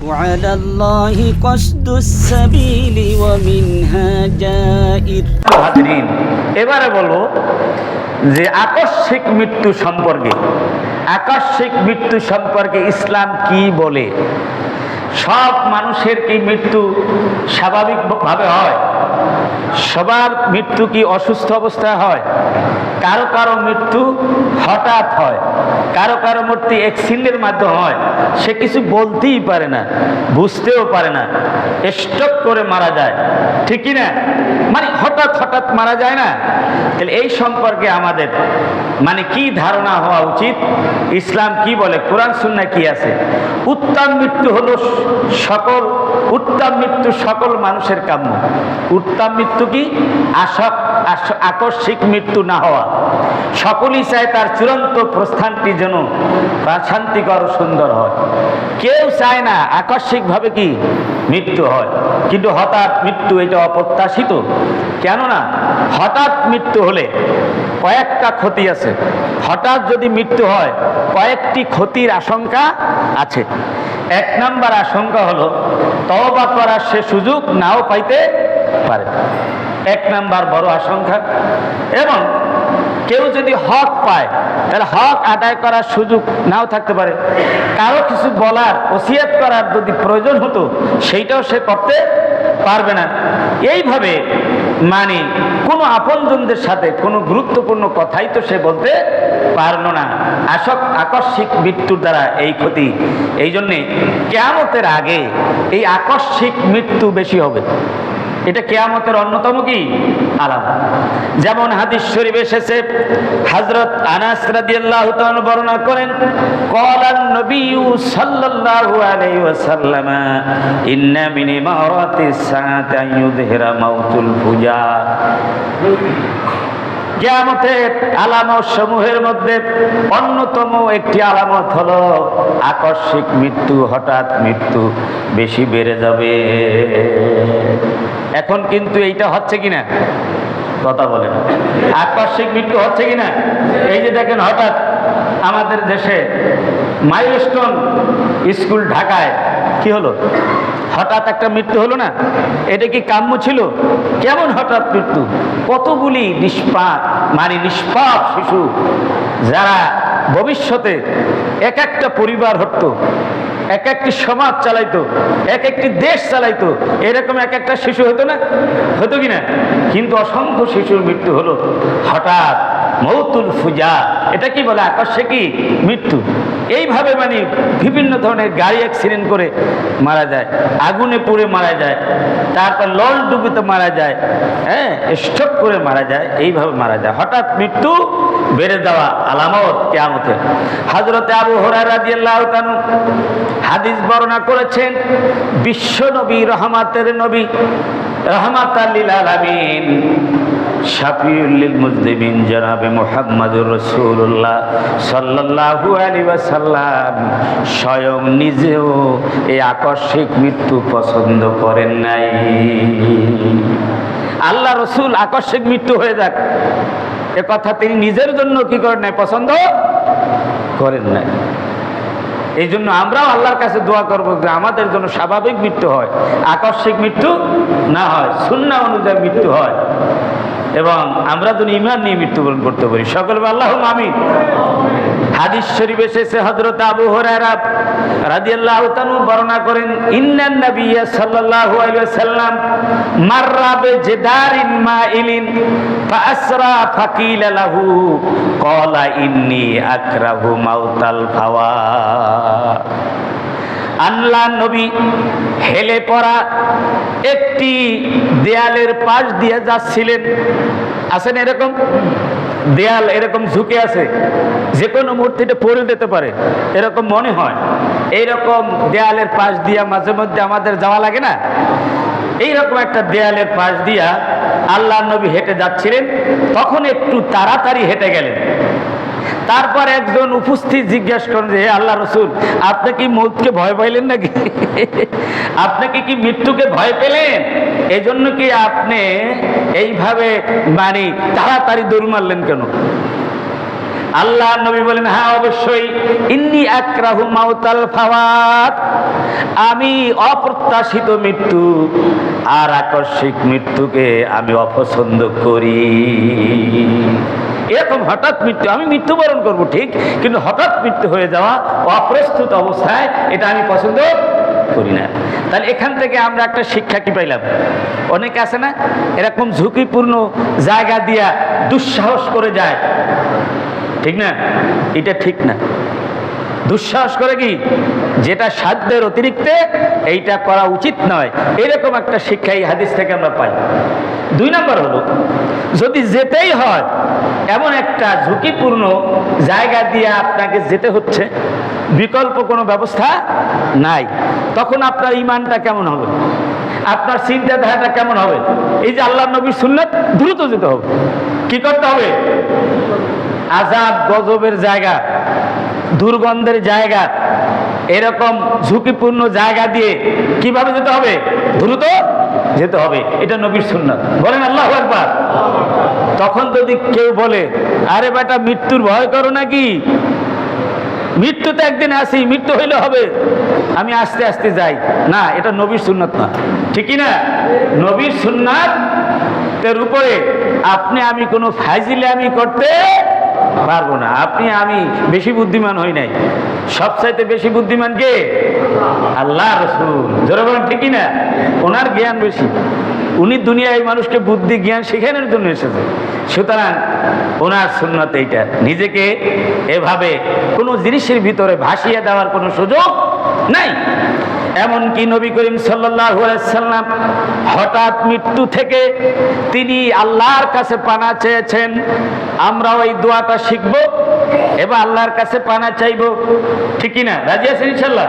وعلى الله قصد السبيل ومنها جائر হাজরিন এবারে বলবো যে আকস্মিক মৃত্যু সম্পর্কে আকস্মিক মৃত্যু সম্পর্কে ইসলাম কি বলে সব মানুষের কি মৃত্যু স্বাভাবিকভাবে হয় সবার মৃত্যু কি অসুস্থ অবস্থায় হয় কারও কারও মৃত্যু হঠাৎ হয়, কারও কারও মূর্তি অ্যাক্সিডেন্টের মাধ্যমে হয়, সে কিছু বলতেই পারে না, বুঝতেও পারে না স্টক করে মারা যায়, ঠিকই না? মানে হঠাৎ হঠাৎ মারা যায় না? তাহলে এই সম্পর্কে আমাদের মানে কি ধারণা হওয়া উচিত? ইসলাম কি বলে? কোরআন সুন্না কি আছে? উত্তম মৃত্যু হলো সকল উত্তম মৃত্যু সকল মানুষের কাম্য। উত্তম মৃত্যু কি? আসক আস- আকস্মিক মৃত্যু না হওয়া। সকলেই চায় তার চূড়ান্ত প্রস্থানটি যেন শান্তিকর সুন্দর হয়। কেউ চায় না আকস্মিকভাবে কি মৃত্যু হয়, কিন্তু হঠাৎ মৃত্যু এটা অপ্রত্যাশিত। কেননা হঠাৎ মৃত্যু হলে কয়েকটা ক্ষতি আছে। হঠাৎ যদি মৃত্যু হয়, কয়েকটি ক্ষতির আশঙ্কা আছে। এক নাম্বার আশঙ্কা হলো, তওবা করার সে সুযোগ নাও পাইতে পারে। এক নাম্বার বড় আশঙ্কা, এবং কেউ যদি হক পায়, তাহলে হক আদায় করার সুযোগ নাও থাকতে পারে। কারও কিছু বলার, ওসিয়াত করার যদি প্রয়োজন হতো, সেইটাও সে করতে পারবে না। এইভাবে মানে কোনো আপনজনদের সাথে কোনো গুরুত্বপূর্ণ কথাই তো সে বলতে পারল না। আসক আকস্মিক মৃত্যুর দ্বারা এই ক্ষতি। এই জন্যে কেয়ামতের আগে এই আকস্মিক মৃত্যু বেশি হবে। এটা কেয়ামতের অন্যতম কি? আলাম। যেমন হাদিস শরীফ এসেছে, হযরত আনাস রাদিয়াল্লাহু তাআলা বর্ণনা করেন ক্বালান নবিয়্যু সাল্লাল্লাহু আলাইহি ওয়াসাল্লাম, ইন্না মিন ইমারাতিস সাআতি ইউযহিরা মাউতুল ফুজার কেয়ামতের আলামত সমূহের মধ্যে অন্যতম একটি আলামত হলো, আকস্মিক মৃত্যু, হঠাৎ মৃত্যু বেশি বেড়ে যাবে। এখন কিন্তু এইটা হচ্ছে কিনা? কথা বলেন আকস্মিক মৃত্যু হচ্ছে কিনা? এই যে দেখেন, হঠাৎ আমাদের দেশে মাইলস্টোন স্কুল ঢাকায় কি হলো? হঠাৎ একটা মৃত্যু হলো না? এটা কি কাম্য ছিল? কেমন হঠাৎ মৃত্যু? কতগুলি নিষ্পাপ মানে নিষ্পাপ শিশু, যারা ভবিষ্যতে এক একটা পরিবার হতো এক একটি সমাজ চালাইতো, এক একটি দেশ চালাইতো, এরকম এক একটা শিশু হতো না? হতো কি না কিন্তু অসংখ্য শিশুর মৃত্যু হলো হঠাৎ মৌতুল ফুজা। এটা কি বলে? আকর্ষে কি মৃত্যু? এইভাবে মানে বিভিন্ন ধরনের গাড়ি অ্যাক্সিডেন্ট করে মারা যায়, আগুনে পুড়ে মারা যায় তারপর লল ডুবিতে মারা যায় হ্যাঁ স্ট্রোক করে মারা যায়, এইভাবে মারা যায়। হঠাৎ মৃত্যু বেড়ে যাওয়া আলামত কেয়ামতের। হাজরতে আবু হরাই রাদিয়াল্লাহু তাআলা হাদিস বর্ণনা করেছেন বিশ্ব নবী রহমাতের নবী রহমাত শাফিউল্লিল মুজলিমিন জনাবে মুহাম্মদুর রাসূলুল্লাহ সাল্লাল্লাহু আলাইহি ওয়াসাল্লাম স্বয়ং নিজেও এই আকস্মিক মৃত্যু পছন্দ করেন নাই। আল্লাহ রসুল আকস্মিক মৃত্যু হয়ে যাক। এ কথা তিনি নিজের জন্য কি করেন নাই, পছন্দ করেন নাই। এই জন্য আমরাও আল্লাহর কাছে দোয়া করব যে আমাদের জন্য স্বাভাবিক মৃত্যু হয়, আকস্মিক মৃত্যু না হয় শূন্য অনুযায়ী মৃত্যু হয়। এবং আমরা যেন ইমান নিয়ে মৃত্যুবরণ করতে পারি। সকল আল্লাহ আমিন। হাদিস শরীফ এসেছে হযরত আবু হুরায়রা রাদিয়াল্লাহু তাআলা বর্ণনা করেন, ইন্নান নাবিয়্যা সাল্লাল্লাহু আলাইহি ওয়াসাল্লাম মাররা বিজদারিন মাইলিন, ফাআসরা ফাকিলা লাহু, ক্বালা ইন্নী আকরাহু মাউতাল ফাওয়া। আল্লাহ নবী হেলে পড়া একটি দেয়ালের পাশ দিয়ে যাচ্ছিলেন। আছেন এরকম? দেয়াল এরকম ঝুঁকে আছে, যে কোনো মুহূর্তে এটা পড়ে যেতে পারে, এরকম মনে হয়। এইরকম দেয়ালের পাশ দিয়া মাঝে মধ্যে আমাদের যাওয়া লাগে না? এইরকম একটা দেয়ালের পাশ দিয়া আল্লাহ নবী হেঁটে যাচ্ছিলেন, তখন একটু তাড়াতাড়ি হেঁটে গেলেন। তারপর একজন উপস্থিত জিজ্ঞাসা করেন যে আল্লাহ রসুল, আপনি কি মৌতকে ভয় পাইলেন নাকি? আপনি কি মৃত্যুকে ভয় পেলেন? এই জন্য কি আপনি এইভাবে মানে তাড়াতাড়ি দৌড় মারলেন কেন? আল্লাহ নবী বলেন হ্যাঁ অবশ্যই। ইন্নি আকরাহু মাউতাল ফাওয়াত। আমি অপ্রত্যাশিত মৃত্যু আর আকস্মিক মৃত্যুকে আমি অপছন্দ করি। এরকম হঠাৎ মৃত্যু, আমি মৃত্যুবরণ করব ঠিক, কিন্তু হঠাৎ মৃত্যু হয়ে যাওয়া অপ্রস্তুত অবস্থায়, এটা আমি পছন্দ করি না। তাহলে এখান থেকে আমরা একটা শিক্ষা কি পাইলাম? অনেকে আছে না, এরকম ঝুঁকিপূর্ণ জায়গা দিয়া দুঃসাহস করে যায়। ঠিক না? এটা ঠিক না। দুঃসাহস করে কি? যেটা সাধ্যের অতিরিক্তে, এইটা করা উচিত নয়। এরকম একটা শিক্ষা এই হাদিস থেকে আমরা পাই। দুই নম্বর হলো, যদি যেতেই হয়, এমন একটা ঝুঁকিপূর্ণ জায়গা দিয়ে আপনাকে যেতে হচ্ছে, বিকল্প কোনো ব্যবস্থা নাই, তখন আপনার ইমানটা কেমন হবে? আপনার চিন্তাধারাটা কেমন হবে? এই যে আল্লাহ নবীর সুন্নত, দ্রুত যেতে হবে। কি করতে হবে? আজাদ গজবের জায়গা দুর্গন্ধের জায়গা, এরকম ঝুঁকিপূর্ণ জায়গা দিয়ে কীভাবে যেতে হবে? দ্রুত যেতে হবে। এটা নবীর সুন্নাত। বলেন আল্লাহ একবার তখন যদি কেউ বলে, আরে বেটা, মৃত্যুর ভয় করো নাকি? মৃত্যু তো একদিন আসি, মৃত্যু হইলে হবে। আমি আস্তে আস্তে যাই। না, এটা নবীর সুন্নত না। ঠিকই না নবীর সুন্নাতের উপরে আপনি আমি কোনো ফাইজিলে আমি করতে পারব না। আপনি, আমি বেশি বুদ্ধিমান হই নাই। সবচাইতে বেশি বুদ্ধিমান কে? আল্লাহ রসুল। জোরে বলেন ঠিকই না ওনার জ্ঞান বেশি। উনি দুনিয়ায় মানুষকে বুদ্ধি, জ্ঞান শেখানোর জন্য এসেছে সুতরাং ওনার সুন্নত এইটা। নিজেকে এভাবে কোনো জিনিসের ভিতরে ভাসিয়ে দেওয়ার কোনো সুযোগ নাই। এমনকি নবী করিম সাল্লাম হঠাৎ মৃত্যু থেকে তিনি আল্লাহর কাছে পানা চেয়েছেন, আমরা ওই দোয়াটা শিখব, এবার আল্লাহর কাছে পানা চাইব। ঠিকই না রাজি আছেন ইনশাল্লাহ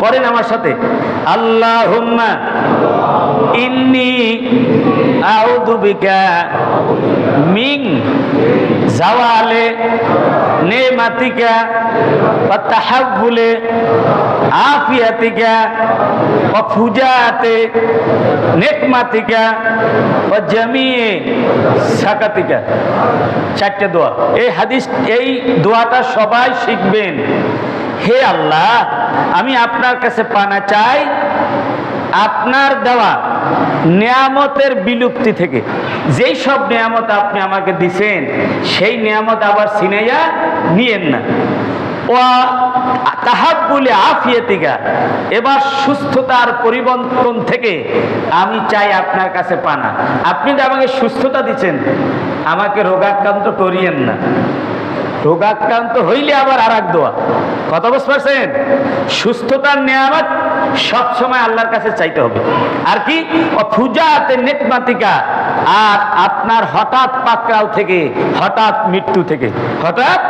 পড়েন আমার সাথে। আল্লাহ ইন্নি আউযু বিকা মিং তাহাব্বুলে আফিয়াতিকা নেকমাতিকা ওয়া জামিয়ে সাকাতিকা। চারটে দোয়া। এই হাদিস, এই দোয়াটা সবাই শিখবেন। হে আল্লাহ, আমি আপনার কাছে পানা চাই আপনার দেওয়া নিয়ামতের বিলুপ্তি থেকে। যেই সব নিয়ামত আপনি আমাকে দিছেন, সেই নিয়ামত আবার সিনেয়া নিয়েন না। ও এবার সুস্থতার পরিবর্তন থেকে আমি চাই আপনার কাছে পানা। আপনি যে আমাকে সুস্থতা দিচ্ছেন, আমাকে রোগাক্রান্ত করিয়েন না। রোগাক্রান্ত হইলে আবার আর এক দোয়া। কত বুঝতে পারছেন? সুস্থতার নিয়ামত সবসময় আল্লাহর কাছে চাইতে হবে। আর কি? ফুজাতে নেকমাতিকা। আর আপনার হঠাৎ পাকড়াও থেকে, হঠাৎ মৃত্যু থেকে। হঠাৎ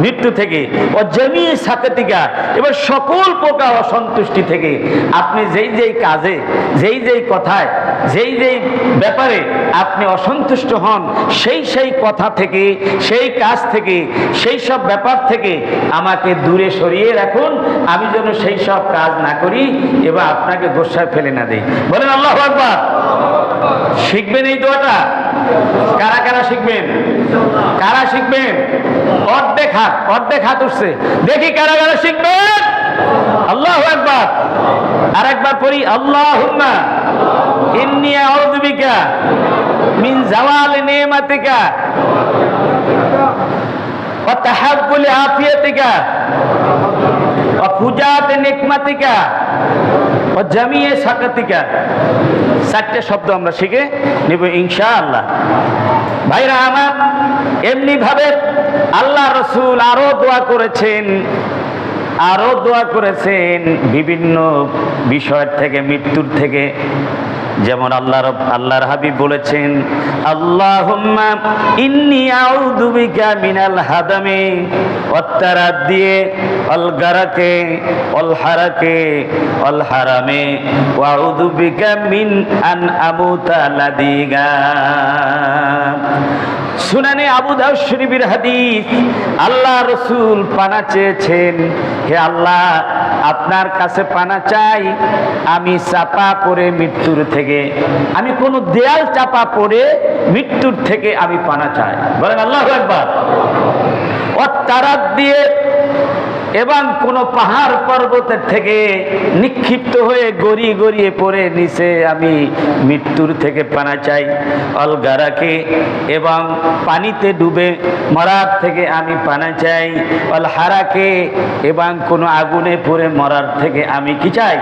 মৃত্যু থেকে, ও জমি সাকেতিকা, এবার সকল প্রকার অসন্তুষ্টি থেকে আপনি যেই যেই কাজে, যেই যেই কথায়, যেই যেই ব্যাপারে আপনি অসন্তুষ্ট হন, সেই সেই কথা থেকে, সেই কাজ থেকে, সেই সব ব্যাপার থেকে আমাকে দূরে সরিয়ে রাখুন। আমি যেন সেই সব কাজ না করি, এবার আপনাকে গোসায় ফেলে না দেই। বলেন আল্লাহ আকবার। শিখবেন এই দোয়াটা? কারা কারা শিখবেন? কারা শিখবেন? অর্ধেক হাত অর্ধেক হাত উঠছে। দেখি কারা কারা শিখবেন। আল্লাহ একবার আর একবার পড়ি আল্লাহ ইন্নি আউযু বিকা মিন জাওয়াল আফিয়াতিকা ওয়া ফুজাত নিকমাতিকা ওয়া জামিয়ে সাকাতিকা। চারটে শব্দ আমরা শিখে নিব ইনশাআল্লাহ। ভাইরা আমার এমনি ভাবে আল্লাহ রসুল আরও দোয়া করেছেন, আরও দোয়া করেছেন বিভিন্ন বিষয়ের থেকে, মৃত্যুর থেকে। যেমন আল্লাহ আল্লাহর হাবিব বলেছেন, আল্লাহুম্মা ইন্নি আউযু বিকা মিনাল হাদামি ওয়াত্তারাদ দিয়ে আল গারাকে আল হারাকে আল হারামে, ওয়া আউযু বিকা মিন আন আমুতা লাদিগা। সুনানে আবু দাউদ শরীফের হাদিস। আল্লাহ রসুল পানা চেয়েছেন, হে আল্লাহ, আপনার কাছে পানা চাই, আমি চাপা পড়ে মৃত্যুর থেকে, আমি কোনো দেয়াল চাপা পড়ে মৃত্যুর থেকে আমি পানা চাই। বলেন আল্লাহ একবার ও তারাত দিয়ে এবং কোন পাহাড় পর্বতের থেকে নিক্ষিপ্ত হয়ে গড়িয়ে গড়িয়ে পড়ে নিচে আমি মৃত্যুর থেকে পানা চাই। অলগারাকে এবং পানিতে ডুবে মরার থেকে আমি পানা চাই। অল হারাকে এবং কোনো আগুনে পড়ে মরার থেকে আমি কি চাই?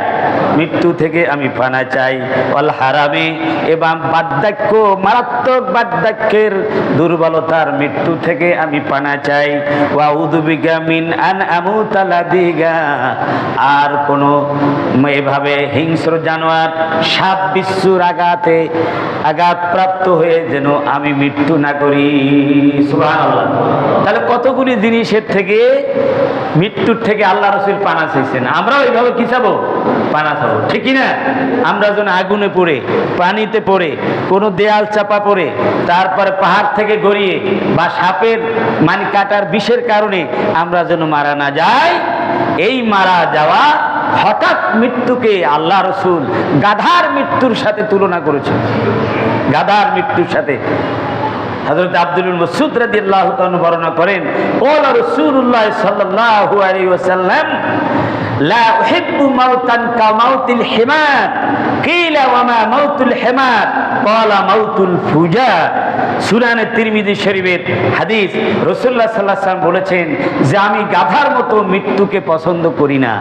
মৃত্যু থেকে আমি পানা চাই। অল হারামে এবং বার্ধক্য, মারাত্মক বার্ধক্যের দুর্বলতার মৃত্যু থেকে আমি পানা চাই। ওয়া উদুবিগা মিন আন আর কোনো এভাবে হিংস্র জানোয়ার সাপ বিশ্বর আঘাতে প্রাপ্ত হয়ে যেন আমি মৃত্যু না করি। তাহলে কতগুলি জিনিসের থেকে মৃত্যুর থেকে আল্লাহ রসুল পানা চাইছেন। আমরাও এইভাবে কি চাবো? পানা চাবো। ঠিক না আমরা যেন আগুনে পড়ে, পানিতে পড়ে, কোনো দেয়াল চাপা পড়ে, তারপরে পাহাড় থেকে গড়িয়ে বা সাপের মানে কাটার বিষের কারণে আমরা যেন মারা না যাই, এই মারা যাওয়া হঠাৎ মৃত্যুকে আল্লাহ রসুল গাধার মৃত্যুর সাথে তুলনা করেছে গাধার মৃত্যুর সাথে। হযরত আব্দুল মসুদ রাদিয়াল্লাহু তাআলা বর্ণনা করেন ওলা রাসূলুল্লাহ সাল্লাল্লাহু আলাইহি ওয়াসাল্লাম, লা উহিব্বু মাউতান কা মাউতিল হিমার, কিলা ওয়া মা মাউতুল হিমার ক্বালা মাউতুল ফুজা। সুনানে তিরমিজি শরীফের হাদিস আলাইহি ওয়াসাল্লাম বলেছেন যে, আমি গাধার মতো মৃত্যুকে পছন্দ করি না।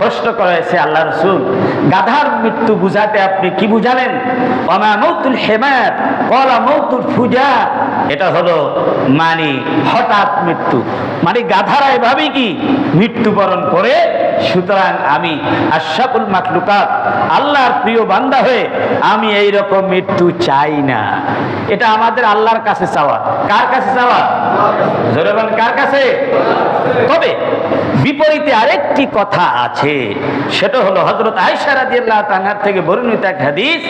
প্রশ্ন করেছে আল্লাহ রসুল। গাধার মৃত্যু বুঝাতে আপনি কি বুঝালেন? অমা মৌতুল হেমার কলা মৌতুল ফুজা। এটা হলো মানে হঠাৎ মৃত্যু। মানে গাধারা এভাবেই কি? মৃত্যুবরণ করে সুতরাং আমি আশাকুল মাকলুকাত আল্লাহর প্রিয় বান্দা হয়ে আমি এই রকম মৃত্যু চাই না। এটা আমাদের আল্লাহর কাছে চাওয়া। কার কাছে চাওয়া? জোরে কার কাছে? তবে বিপরীতে আরেকটি কথা আছে। সেটা হলো হজরত আয়সা রাদিয়াল্লাহু তাআলার থেকে বর্ণিত এক হাদিস।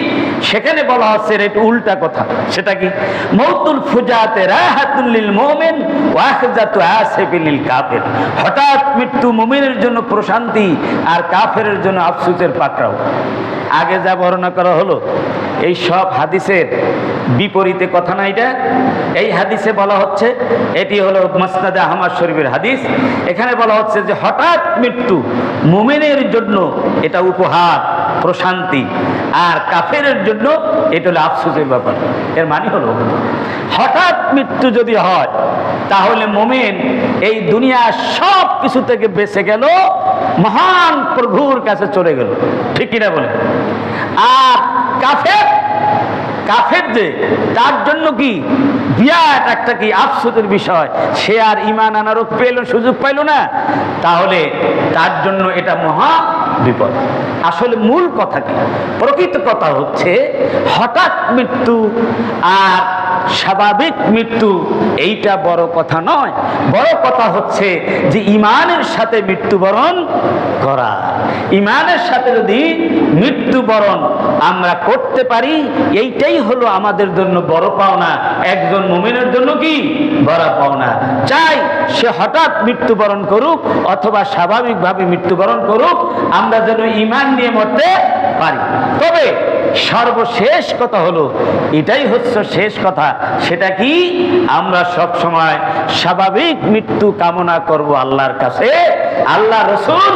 সেখানে বলা হচ্ছে একটু উল্টা কথা। সেটা কি? মৌতুল ফুজাতে রাহাতুল লিল মুমিন ওয়া আখজাতু আসিফিল লিল হঠাৎ মৃত্যু মুমিনের জন্য প্রশান্তি আর কাফের জন্য আফসুসের পাকড়াও। আগে যা বর্ণনা করা হলো এই সব হাদিসের বিপরীতে কথা না এটা? এই হাদিসে বলা হচ্ছে, এটি হলো মাসনাদে আহমদ শরীফের হাদিস। এখানে বলা হচ্ছে যে হঠাৎ মৃত্যু মুমিনের জন্য এটা উপহার, প্রশান্তি। আর কাফেরের জন্য এটা হলো আফসোসের ব্যাপার। এর মানে হলো, হঠাৎ মৃত্যু যদি হয়, তাহলে মোমেন এই দুনিয়ার সব কিছু থেকে বেঁচে গেল, মহান প্রভুর কাছে চলে গেল। ঠিক কিনা বলে আর কাফের কাফের যে, তার জন্য কি বিরাট একটা কি আফসোসের বিষয়। সে আর ইমান আনারও পেল, সুযোগ পাইল না। তাহলে তার জন্য এটা মহা বিপদ। আসলে মূল কথা কি? প্রকৃত কথা হচ্ছে হঠাৎ মৃত্যু আর স্বাভাবিক মৃত্যু, এইটা বড় কথা নয়। বড় কথা হচ্ছে যে ইমানের সাথে মৃত্যুবরণ করা। ইমানের সাথে যদি মৃত্যুবরণ আমরা করতে পারি, এইটাই হলো আমাদের জন্য বড় পাওনা। একজন মুমিনের জন্য কি? বড় পাওনা। চাই সে হঠাৎ মৃত্যুবরণ করুক অথবা স্বাভাবিকভাবে মৃত্যুবরণ করুক, আমরা যেন ইমান নিয়ে মরতে পারি। তবে সর্বশেষ কথা হলো, এটাই হচ্ছে শেষ কথা। সেটা কি? আমরা সব সময় স্বাভাবিক মৃত্যু কামনা করব আল্লাহর কাছে। আল্লাহ রসুল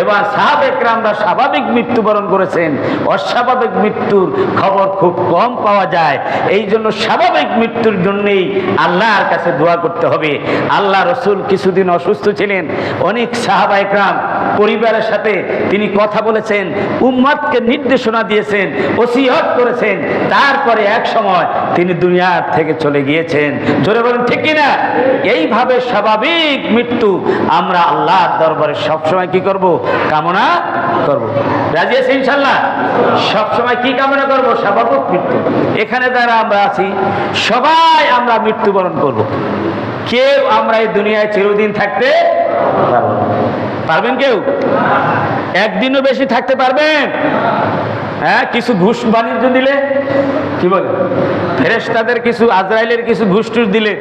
এবার সাহাবেকরামরা স্বাভাবিক মৃত্যুবরণ করেছেন। অস্বাভাবিক মৃত্যুর খবর খুব কম পাওয়া যায়। এই জন্য স্বাভাবিক মৃত্যুর জন্যেই আল্লাহর কাছে দোয়া করতে হবে। আল্লাহ রসুল কিছুদিন অসুস্থ ছিলেন। অনেক সাহাবা একরাম পরিবারের সাথে তিনি কথা বলেছেন, উম্মাদকে নির্দেশনা দিয়েছেন, ওসিহত করেছেন। তারপরে এক সময় তিনি দুনিয়ার থেকে চলে গিয়েছেন। জোরে বলেন, ঠিক কিনা? এইভাবে স্বাভাবিক মৃত্যু আমরা আল্লাহর দরবারে সবসময় কি করব? কামনা করব। রাজি আছে ইনশাল্লাহ? সবসময় কি কামনা করব? স্বাভাবিক মৃত্যু। এখানে যারা আমরা আছি। সবাই আমরা মৃত্যুবরণ করব। কেউ আমরা এই দুনিয়ায় চিরদিন থাকতে পারব। পারবেন কেউ? একদিনও বেশি থাকতে পারবেন? হ্যাঁ কিছু ঘুষ বাণিজ্য দিলে? কি বলে? ফেরেস্তাদের কিছু, আজরাইলের কিছু ঘুষ দিলে?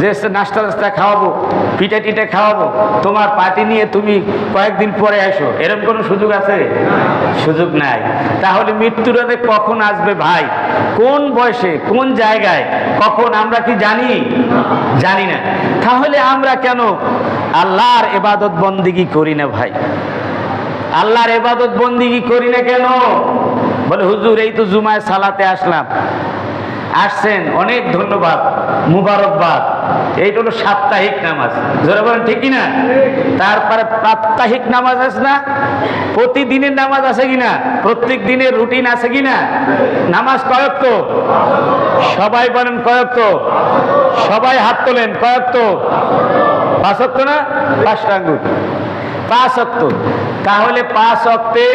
যে নাস্তা টাস্তা খাওয়াবো, পিঠে টিঠা খাওয়াবো, তোমার পার্টি নিয়ে তুমি কয়েকদিন পরে আসো এরকম কোনো সুযোগ আছে? সুযোগ নাই। তাহলে মৃত্যুর কখন আসবে ভাই? কোন বয়সে, কোন জায়গায়? কখন, আমরা কি জানি? জানি না। তাহলে আমরা কেন আল্লাহর এবাদত বন্দিগি করি না ভাই? আল্লাহর এবাদত বন্দিগি করি না কেন? বলে, হুজুর, এই তো জুমায় সালাতে আসলাম। আসছেন, অনেক ধন্যবাদ, মুবারকবাদ। এইটা হলো সাপ্তাহিক নামাজ। জোরে বলেন ঠিকই না তারপরে প্রাত্যহিক নামাজ আছে না? প্রতিদিনের নামাজ আছে কিনা? প্রত্যেক দিনের রুটিন আছে কিনা? নামাজ কয়েক তো? সবাই বলেন কয়েক তো? সবাই হাত তোলেন, কয়েক তো? পাঁচ অক্ট না? পাঁচটা পাঁচ অক্ত তাহলে পাঁচ অক্তে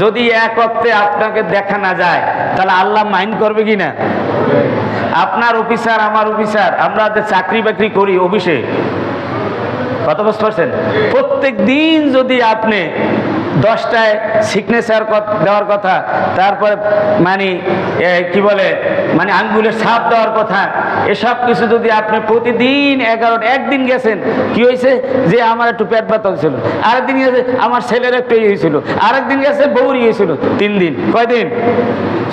যদি এক অক্তে আপনাকে দেখা না যায়, তাহলে আল্লাহ মাইন্ড করবে কি না আপনার অফিসার আমার অফিসার আমরা যে চাকরি বাকরি করি অফিসে কত বুঝতে পারছেন প্রত্যেক দিন যদি আপনি দশটায় সিগনেচার দেওয়ার কথা। তারপরে মানে কি বলে মানে আঙ্গুলের ছাপ দেওয়ার কথা। এসব কিছু যদি আপনি প্রতিদিন এগারোটা একদিন গেছেন, কি হয়েছে? যে আমার একটু পেট ব্যথা হয়েছিল। আরেকদিন গেছে, আমার ছেলের একটু ইয়ে হয়েছিল। আরেকদিন গেছে বউর ইয়ে হয়েছিল। তিন দিন। কয়দিন?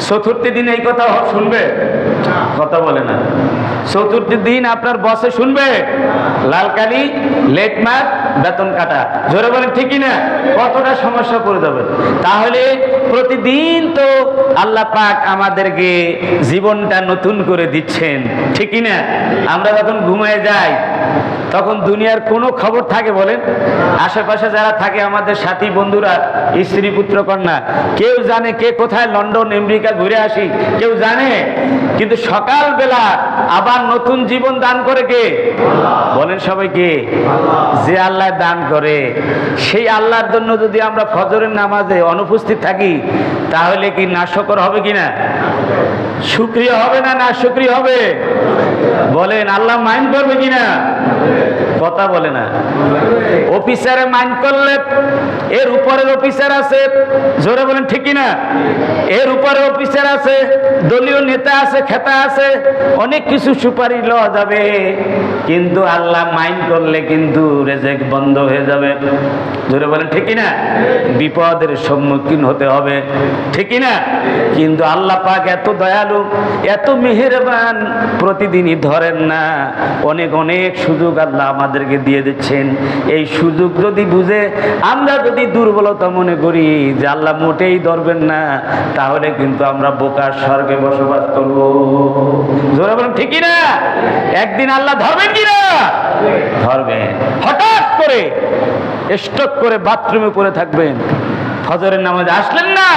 চতুর্থ দিন এই কথা শুনবে? কথা বলে না। চতুর্থ দিন আপনার বসে শুনবে? লালকালি লেট মার্ক বেতন কাটা। জোরে বলেন, ঠিকই না? কতটা সমস্যা করে যাবে। তাহলে প্রতিদিন তো আল্লাহ পাক আমাদেরকে জীবনটা নতুন করে দিচ্ছেন ঠিকই না? আমরা যখন ঘুমায় যাই, তখন দুনিয়ার কোনো খবর থাকে বলেন? আশেপাশে যারা থাকে আমাদের সাথী বন্ধুরা, স্ত্রী পুত্র কন্যা, কেউ জানে কে কোথায় লন্ডন, আমেরিকা ঘুরে আসি, কেউ জানে? কিন্তু সকালবেলা আবার নতুন জীবন দান করে কে? বলেন সবাই কে যে আল্লাহ দান করে, সেই আল্লাহর জন্য যদি আমরা ফজরের নামাজে অনুপস্থিত থাকি, তাহলে কি নাশকর হবে কিনা? সুক্রিয় হবে না না সুক্রিয় হবে? বলেন, আল্লাহ মাইন্ড করবে কিনা? কথা বলে না। অফিসারে মাইন্ড করলে এর উপরের অফিসার আছে, জোরে বলেন ঠিকই না এর উপরে অফিসার আছে, দলীয় নেতা আছে, খেতা আছে, অনেক কিছু সুপারি লওয়া যাবে। কিন্তু আল্লাহ মাইন্ড করলে কিন্তু রেজেক বন্ধ হয়ে যাবে। জোরে বলেন ঠিকই না বিপদের সম্মুখীন হতে হবে। ঠিকই না কিন্তু আল্লাহ পাক এত দয়ালু, এত মেহেরবান, প্রতিদিনই ধরেন না। অনেক অনেক সুযোগ আল্লাহ আমাদেরকে দিয়ে দিচ্ছেন। এই সুযোগ যদি বুঝে, আমরা যদি দুর্বলতা মনে করি যে আল্লাহ মোটেই ধরবেন না, তাহলে কিন্তু আমরা বোকার স্বর্গে বসবাস করব। জোরে বলেন ঠিকই না একদিন আল্লাহ ধরবেন কি না ধরবেন। হঠাৎ করে স্টক করে বাথরুমে পড়ে থাকবেন। ফজরের নামাজে আসলেন না?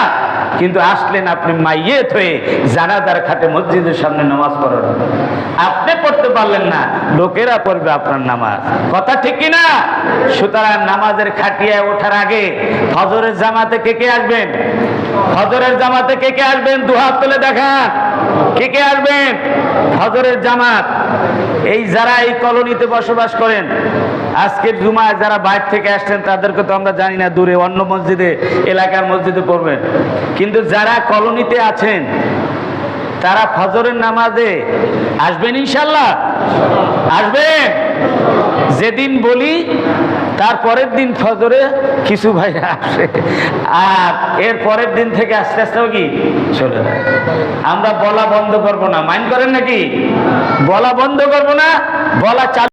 কিন্তু আসলেন আপনি মাইয়েত হয়ে জানাদার খাটে মসজিদের সামনে নামাজ পড়েন আপনি পড়তে পারলেন না, লোকেরা পড়বে আপনার নামাজ। কথা ঠিক কি না সুতরাং নামাজের খাটিয়ায় ওঠার আগে ফজরের জামাতে কে কে আসবেন? ফজরের জামাতে কে কে আসবেন? দুহাত তুলে দেখান। কে কে আসবেন? ফজরের জামাত। এই যারা এই কলোনিতে বসবাস করেন আজকে জুমায় যারা বাইর থেকে আসছেন, তাদেরকে তো আমরা জানি না দূরে, অন্য মসজিদে, এলাকার মসজিদে পড়বেন। কিন্তু যারা কলোনিতে আছেন, তারা ফজরের নামাজে আসবেন ইনশাল্লাহ। আসবেন। যেদিন বলি তার পরের দিন ফজরে কিছু ভাই আসে। আর এর পরের দিন থেকে আস্তে আস্তে কি? চলে আমরা বলা বন্ধ করব না। মাইন্ড করেন নাকি? বলা বন্ধ করব না, বলা চালু